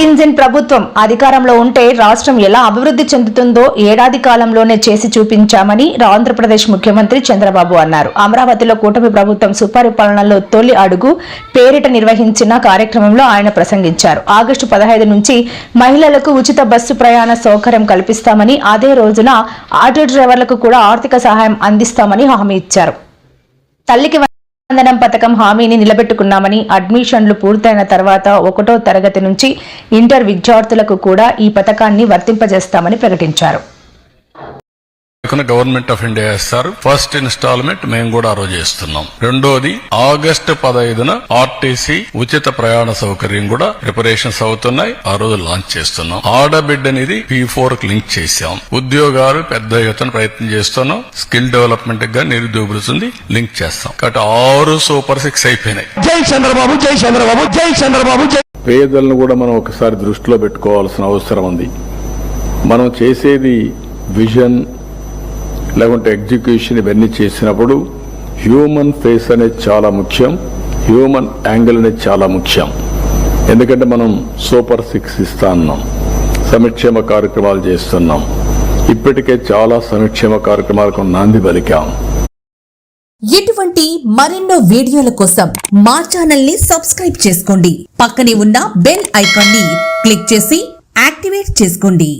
Engine ప్రభుత్వం అధికారంలో ఉంటే రాష్ట్రం ఎలా అభివృద్ధి చెందుతుందో ఏడాది కాలంలోనే చేసి చూపించామని ఆంధ్రప్రదేశ్ ముఖ్యమంత్రి చంద్రబాబు అన్నారు. అమరావతిలో కూటమి ప్రభుత్వం సుపరిపాలనలో తొలి అడుగు పేరిట నిర్వహించిన కార్యక్రమంలో ఆయన ప్రసంగించారు. ఆగస్టు పదహైదు నుంచి మహిళలకు ఉచిత బస్సు ప్రయాణ సౌకర్యం కల్పిస్తామని అదే రోజున ఆటో డ్రైవర్లకు కూడా ఆర్థిక సహాయం అందిస్తామని హామీ ఇచ్చారు. తల్లికి వందనం పథకం హామీని నిలబెట్టుకున్నామని అడ్మిషన్లు పూర్తయిన తర్వాత ఒకటో తరగతి నుంచి ఇంటర్ విద్యార్థులకు కూడా ఈ పథకాన్ని వర్తింపజేస్తామని ప్రకటించారు. గవర్నమెంట్ ఆఫ్ ఇండియా ఇస్తారు ఫస్ట్ ఇన్స్టాల్మెంట్ మేము కూడా ఆ రోజు ఇస్తున్నాం రెండోది ఆగస్టు పదహైదున ఆర్టీసీ ఉచిత ప్రయాణ సౌకర్యం కూడా ప్రిపరేషన్స్ అవుతున్నాయి. ఆ రోజు లాంచ్ చేస్తున్నాం. ఆడబిడ్డ అనేది పీ ఫోర్ లింక్ చేశాం. ఉద్యోగాలు పెద్ద ఎత్తున ప్రయత్నం చేస్తున్నాం. స్కిల్ డెవలప్మెంట్గా నిరుద్యోగులుతుంది లింక్ చేస్తాం. కాబట్టి ఆరు సూపర్ సిక్స్ అయిపోయినాయి. జై చంద్రబాబు జై చంద్రబాబు జై చంద్రబాబు జై పేదలను కూడా మనం ఒకసారి దృష్టిలో పెట్టుకోవాల్సిన అవసరం ఉంది. మనం చేసేది విజన్ లేకుంటే ఎగ్జిక్యూషన్ ఇవన్నీ చేసినప్పుడు హ్యూమన్ ఫేస్ అనేది చాలా ముఖ్యం హ్యూమన్ యాంగిల్ అనేది చాలా ముఖ్యం. ఎందుకంటే మనం సూపర్ సిక్స్ ఇస్తా ఉన్నాం సంక్షేమ కార్యక్రమాలు చేస్తున్నాం. ఇప్పటికే చాలా సంక్షేమ కార్యక్రమాలకు నాంది పలికాం. ఇటువంటి మరెన్నో వీడియోల కోసం మా ఛానల్ని సబ్స్క్రైబ్ చేసుకోండి. పక్కనే ఉన్న బెల్ ఐకాన్ని క్లిక్ చేసి యాక్టివేట్ చేసుకోండి.